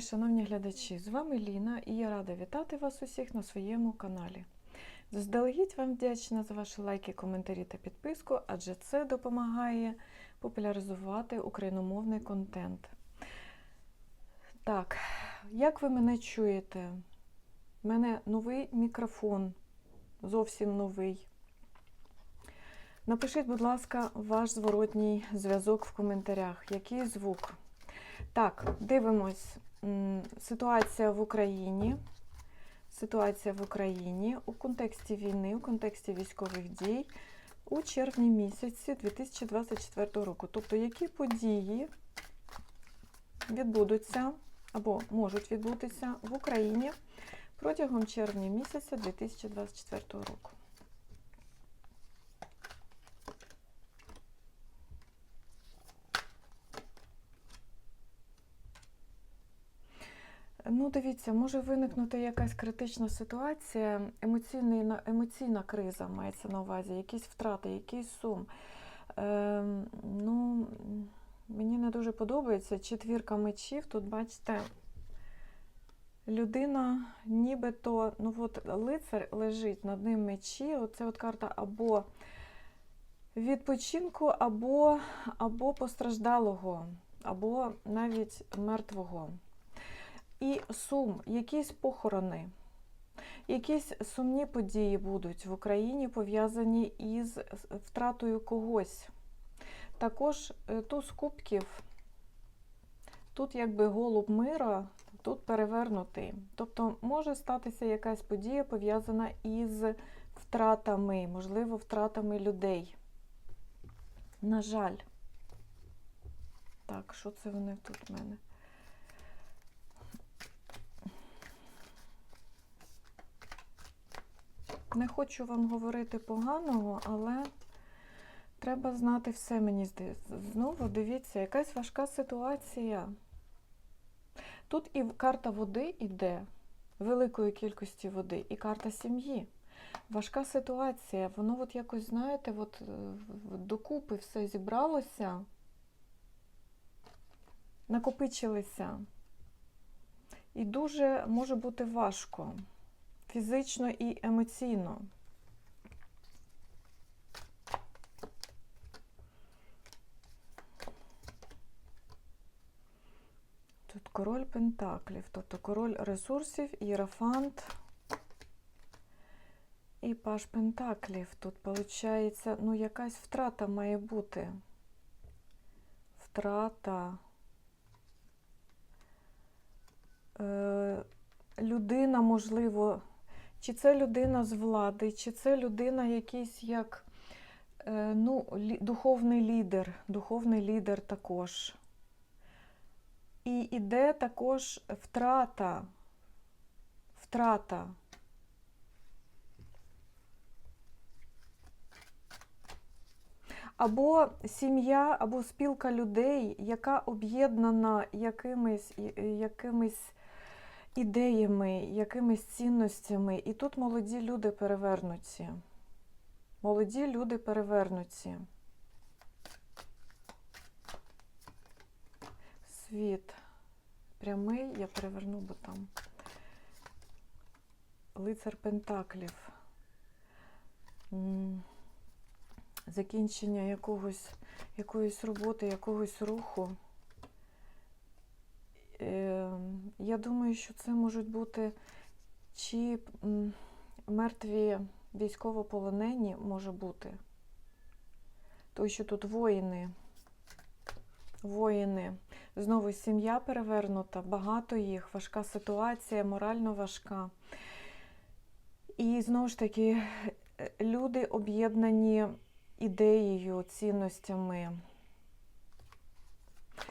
Шановні глядачі, з вами Ліна і я рада вітати вас усіх на своєму каналі. Заздалегідь вам вдячна за ваші лайки, коментарі та підписку, адже це допомагає популяризувати україномовний контент. Так, як ви мене чуєте? У мене новий мікрофон, зовсім новий. Напишіть, будь ласка, ваш зворотній зв'язок в коментарях. Який звук? Так, дивимось. Ситуація в Україні. Ситуація в Україні у контексті війни, у контексті військових дій у червні місяці 2024 року. Тобто, які події відбудуться або можуть відбутися в Україні протягом червня місяця 2024 року. Ну, дивіться, може виникнути якась критична ситуація, емоційний, емоційна криза мається на увазі, якісь втрати, якийсь сум. Ем, ну, мені не дуже подобається четвірка мечів. Тут, бачите, людина нібито, ну от лицар лежить над ним мечі. Оце от карта або відпочинку, або, або постраждалого, або навіть мертвого. І сум, якісь похорони, якісь сумні події будуть в Україні пов'язані із втратою когось. Також е, туз кубків, тут якби голуб мира, тут перевернутий. Тобто може статися якась подія пов'язана із втратами, можливо, втратами людей. На жаль. Так, що це вони тут в мене? Не хочу вам говорити поганого, але треба знати все, мені здається. Знову дивіться, якась важка ситуація. Тут і карта води йде, великої кількості води, і карта сім'ї. Важка ситуація. Воно от якось, знаєте, от е, докупи все зібралося, накопичилися. І дуже може бути важко фізично і емоційно. Тут король пентаклів, тобто король ресурсів, іерофант і паш пентаклів. Тут, виходить, ну, якась втрата має бути. Втрата. Е, людина, можливо, чи це людина з влади, чи це людина якийсь як е, ну, духовний лідер, духовний лідер також. І іде також втрата. Втрата. Або сім'я, або спілка людей, яка об'єднана якимись, якимись ідеями, якимись цінностями. І тут молоді люди перевернуті. Молоді люди перевернуті. Світ прямий, я переверну, бо там лицар Пентаклів. Закінчення якогось, якоїсь роботи, якогось руху. Е, Я думаю, що це можуть бути чи мертві військовополонені може бути. Тому що тут воїни. Воїни. Знову сім'я перевернута, багато їх, важка ситуація, морально важка. І знову ж таки, люди об'єднані ідеєю, цінностями.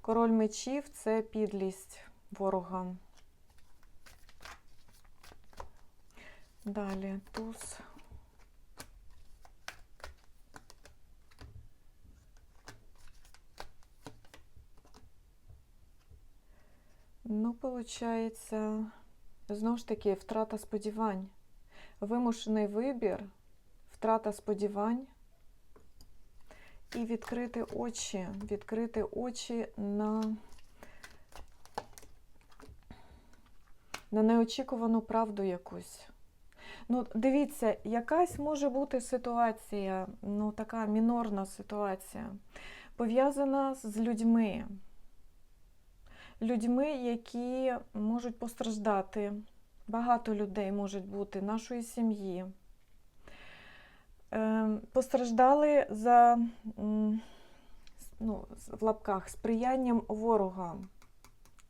Король мечів це підлість ворога. Далі туз. Виходить, знову ж таки, втрата сподівань. Вимушений вибір, втрата сподівань і відкрити очі, відкрити очі на, на неочікувану правду якусь. Ну, дивіться, якась може бути ситуація, ну така мінорна ситуація, пов'язана з людьми. Людьми, які можуть постраждати. Багато людей можуть бути нашої сім'ї. Е, Постраждали за ну, в лапках сприянням ворога.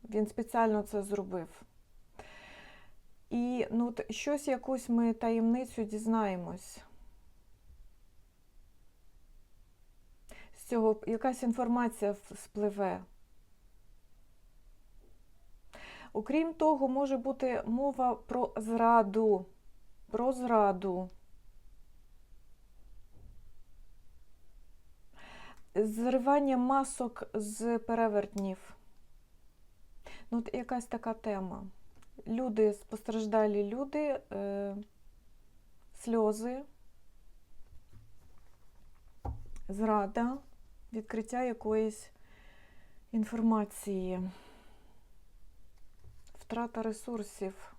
Він спеціально це зробив. І ну, щось якусь ми таємницю дізнаємось. З цього якась інформація спливе. Окрім того, може бути мова про зраду. Про зраду. Зривання масок з перевертнів. Ну, от якась така тема. Люди, постраждалі люди, е, сльози, зрада, відкриття якоїсь інформації, втрата ресурсів.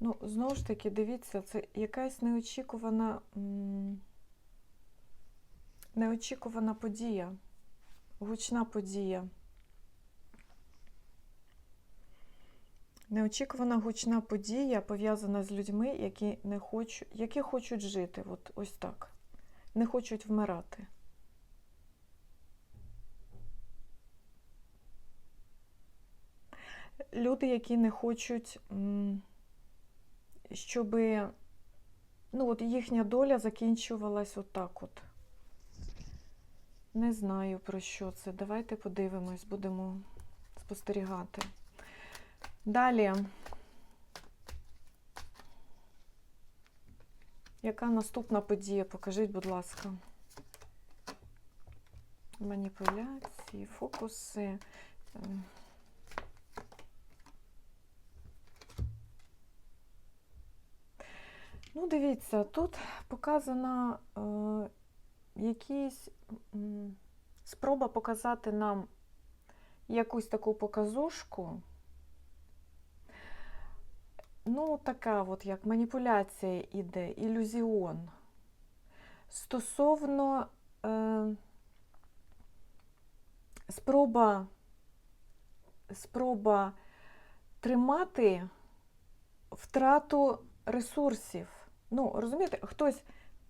Ну, знову ж таки, дивіться, це якась неочікувана, неочікувана подія, гучна подія. Неочікувана гучна подія пов'язана з людьми, які не хочуть, які хочуть жити. От ось так. Не хочуть вмирати. Люди, які не хочуть. щоб ну, от їхня доля закінчувалась отак от. Не знаю про що це. Давайте подивимось, будемо спостерігати. Далі. Яка наступна подія? Покажіть, будь ласка. Маніпуляції, фокуси. Ем. Ну, дивіться, тут показана е, якісь м, спроба показати нам якусь таку показушку. Ну, така от як маніпуляція іде, ілюзіон. Стосовно е, спроба, спроба тримати втрату ресурсів. Ну, розумієте, хтось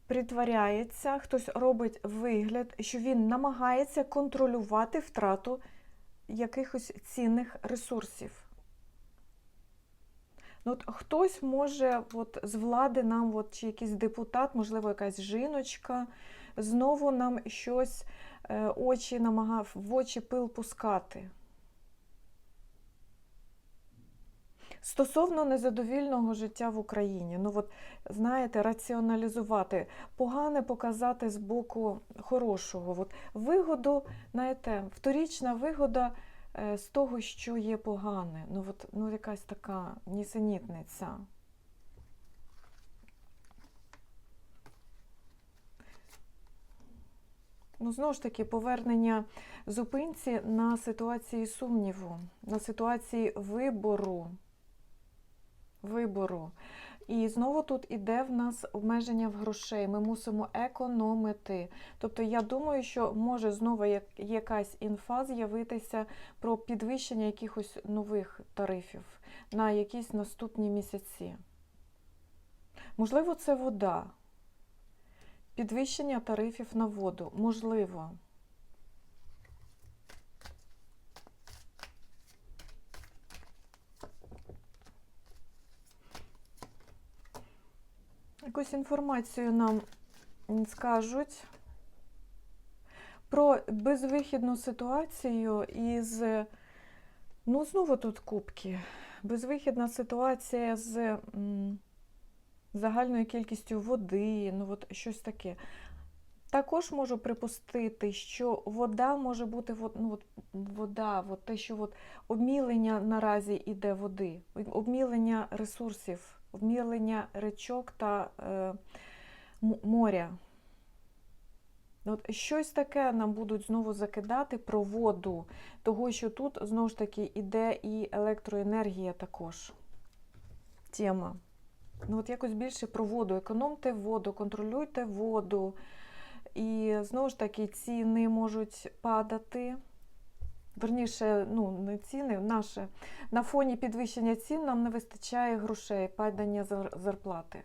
притворяється, хтось робить вигляд, що він намагається контролювати втрату якихось цінних ресурсів. Ну, от хтось може от, з влади нам, от, чи якийсь депутат, можливо, якась жіночка, знову нам щось е, очі намагав, в очі пил пускати. Стосовно незадовільного життя в Україні, ну от знаєте, раціоналізувати, погане показати з боку хорошого. От вигоду, знаєте, вторічна вигода з того, що є погане. Ну, от, ну якась така нісенітниця. Ну, знову ж таки, повернення зупинці на ситуації сумніву, на ситуації вибору. Вибору. І знову тут іде в нас обмеження в грошей. Ми мусимо економити. Тобто, я думаю, що може знову як- якась інфа з'явитися про підвищення якихось нових тарифів на якісь наступні місяці. Можливо, це вода. Підвищення тарифів на воду. Можливо. Якусь інформацію нам скажуть про безвихідну ситуацію із. Ну, знову тут кубки. Безвихідна ситуація з загальною кількістю води, ну от щось таке. Також можу припустити, що вода може бути ну, от, вода, от те, що от обмілення наразі йде води, обмілення ресурсів, обмілення речок та е, моря. От щось таке нам будуть знову закидати про воду, того, що тут знову ж таки іде і електроенергія також. Тема. Ну, от якось більше про воду. Економте воду, контролюйте воду. І знову ж таки ціни можуть падати. Верніше, ну, не ціни, наше. На фоні підвищення цін нам не вистачає грошей, падання зар- зарплати.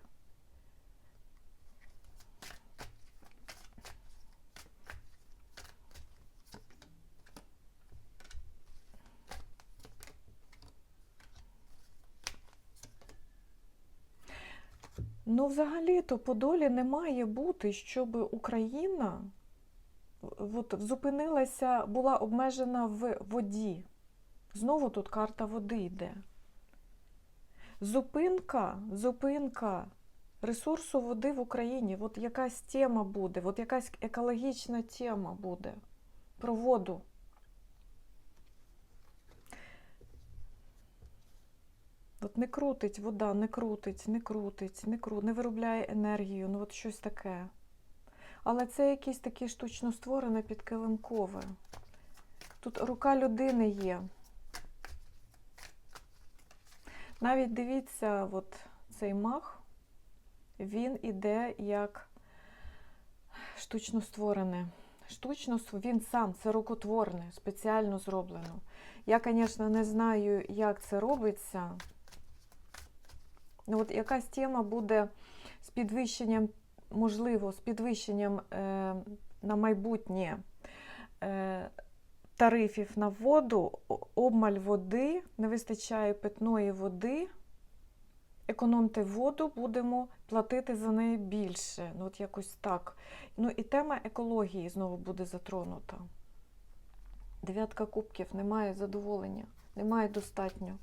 Ну, взагалі-то по долі не має бути, щоб Україна от, зупинилася, була обмежена в воді. Знову тут карта води йде. Зупинка, зупинка ресурсу води в Україні. От якась тема буде, от якась екологічна тема буде про воду. От не крутить вода, не крутить, не крутить, не кру, не виробляє енергію, ну от щось таке. Але це якесь таке штучно створене підкилимкове. Тут рука людини є. Навіть дивіться, от цей мах, він іде як штучно створене. Штучно він сам, це рукотворне, спеціально зроблено. Я, звісно, не знаю, як це робиться. Ну, от якась тема буде з підвищенням, можливо, з підвищенням е, на майбутнє е, тарифів на воду, обмаль води, не вистачає питної води. Економте воду, будемо платити за неї більше. Ну, от якось так. Ну і тема екології знову буде затронута. Дев'ятка кубків, немає задоволення, немає достатньо.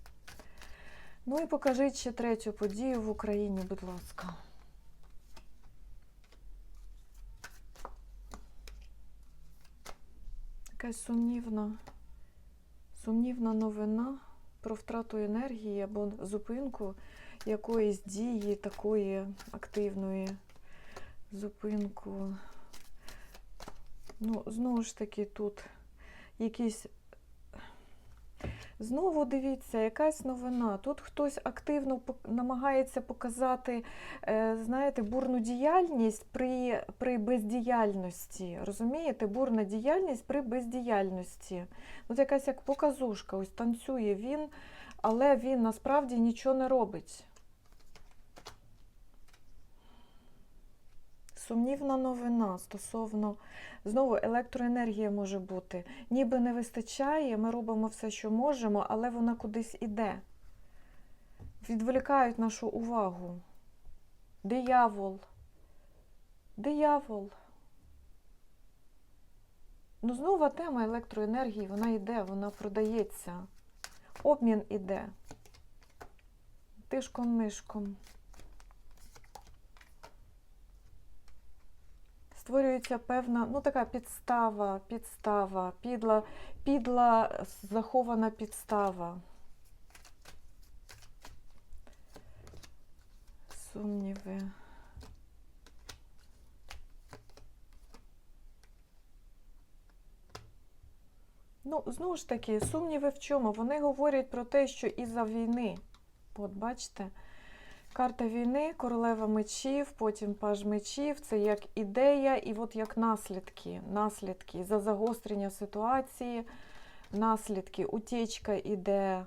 Ну і покажіть ще третю подію в Україні, будь ласка. Якась сумнівна, сумнівна новина про втрату енергії або зупинку якоїсь дії такої активної зупинку. Ну, знову ж таки, тут якісь Знову дивіться, якась новина. Тут хтось активно намагається показати, е, знаєте, бурну діяльність при, при бездіяльності. Розумієте, бурна діяльність при бездіяльності. От якась як показушка, ось танцює він, але він насправді нічого не робить. Сумнівна новина стосовно знову електроенергія може бути. Ніби не вистачає, ми робимо все, що можемо, але вона кудись іде. Відволікають нашу увагу. Диявол. Диявол. Ну, знову тема електроенергії, вона йде, вона продається. Обмін іде. Тишком-нишком. Створюється певна, ну така підстава, підстава, підла, підла захована підстава. Сумніви. Ну, знову ж таки, сумніви в чому? Вони говорять про те, що із-за війни, от бачите, Карта війни, королева мечів, потім паж мечів. Це як ідея і от як наслідки. Наслідки за загострення ситуації, наслідки, утічка іде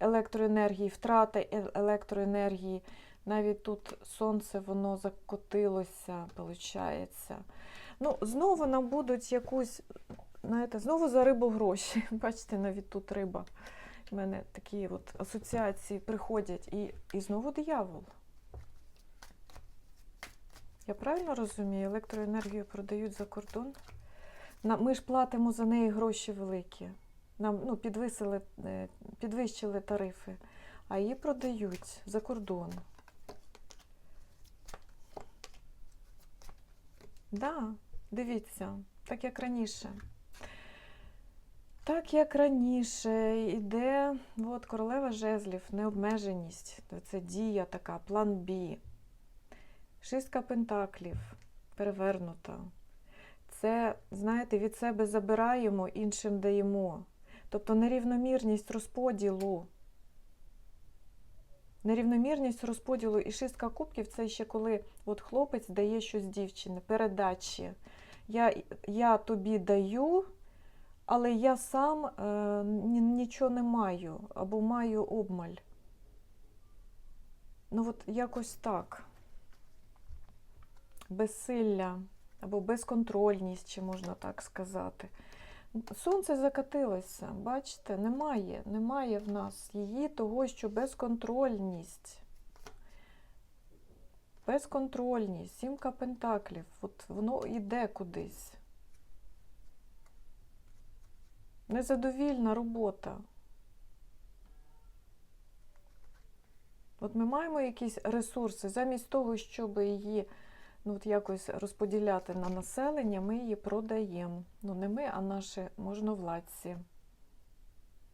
електроенергії, втрата е- електроенергії. Навіть тут сонце воно закотилося, виходить. Ну, знову нам будуть якусь, знаєте, знову за рибу гроші. Бачите, навіть тут риба в мене такі от асоціації приходять і, і знову диявол. Я правильно розумію, електроенергію продають за кордон. Ми ж платимо за неї гроші великі. Нам ну, підвисили, е, підвищили тарифи, а її продають за кордон. Так, да, дивіться, так як раніше. Так як раніше йде от, королева жезлів, необмеженість, це дія така, план Б. Шістка пентаклів перевернута. Це, знаєте, від себе забираємо, іншим даємо. Тобто нерівномірність розподілу. Нерівномірність розподілу і шістка кубків це ще коли от хлопець дає щось дівчині, передачі. Я, я тобі даю, але я сам е, нічого не маю або маю обмаль. Ну, от якось так. Безсилля або безконтрольність, чи можна так сказати. Сонце закатилося, бачите, немає, немає в нас її того, що безконтрольність. Безконтрольність, сімка пентаклів, от воно йде кудись. Незадовільна робота. От ми маємо якісь ресурси, замість того, щоб її ну, от якось розподіляти на населення, ми її продаємо. Ну, не ми, а наші можновладці.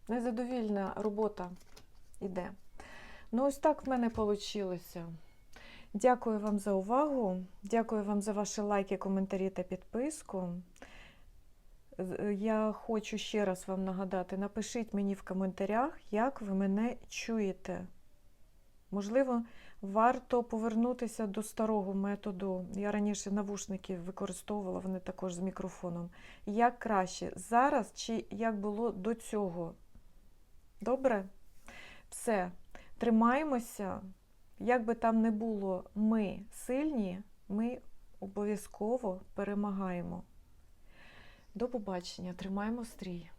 Незадовільна робота йде. Ну, ось так в мене вийшло. Дякую вам за увагу. Дякую вам за ваші лайки, коментарі та підписку. З- Я хочу ще раз вам нагадати: напишіть мені в коментарях, як ви мене чуєте. Можливо, варто повернутися до старого методу. Я раніше навушники використовувала, вони також з мікрофоном. Як краще зараз чи як було до цього? Добре? Все. Тримаємося. Як би там не було, ми сильні, ми обов'язково перемагаємо. До побачення, тримаємо стрій.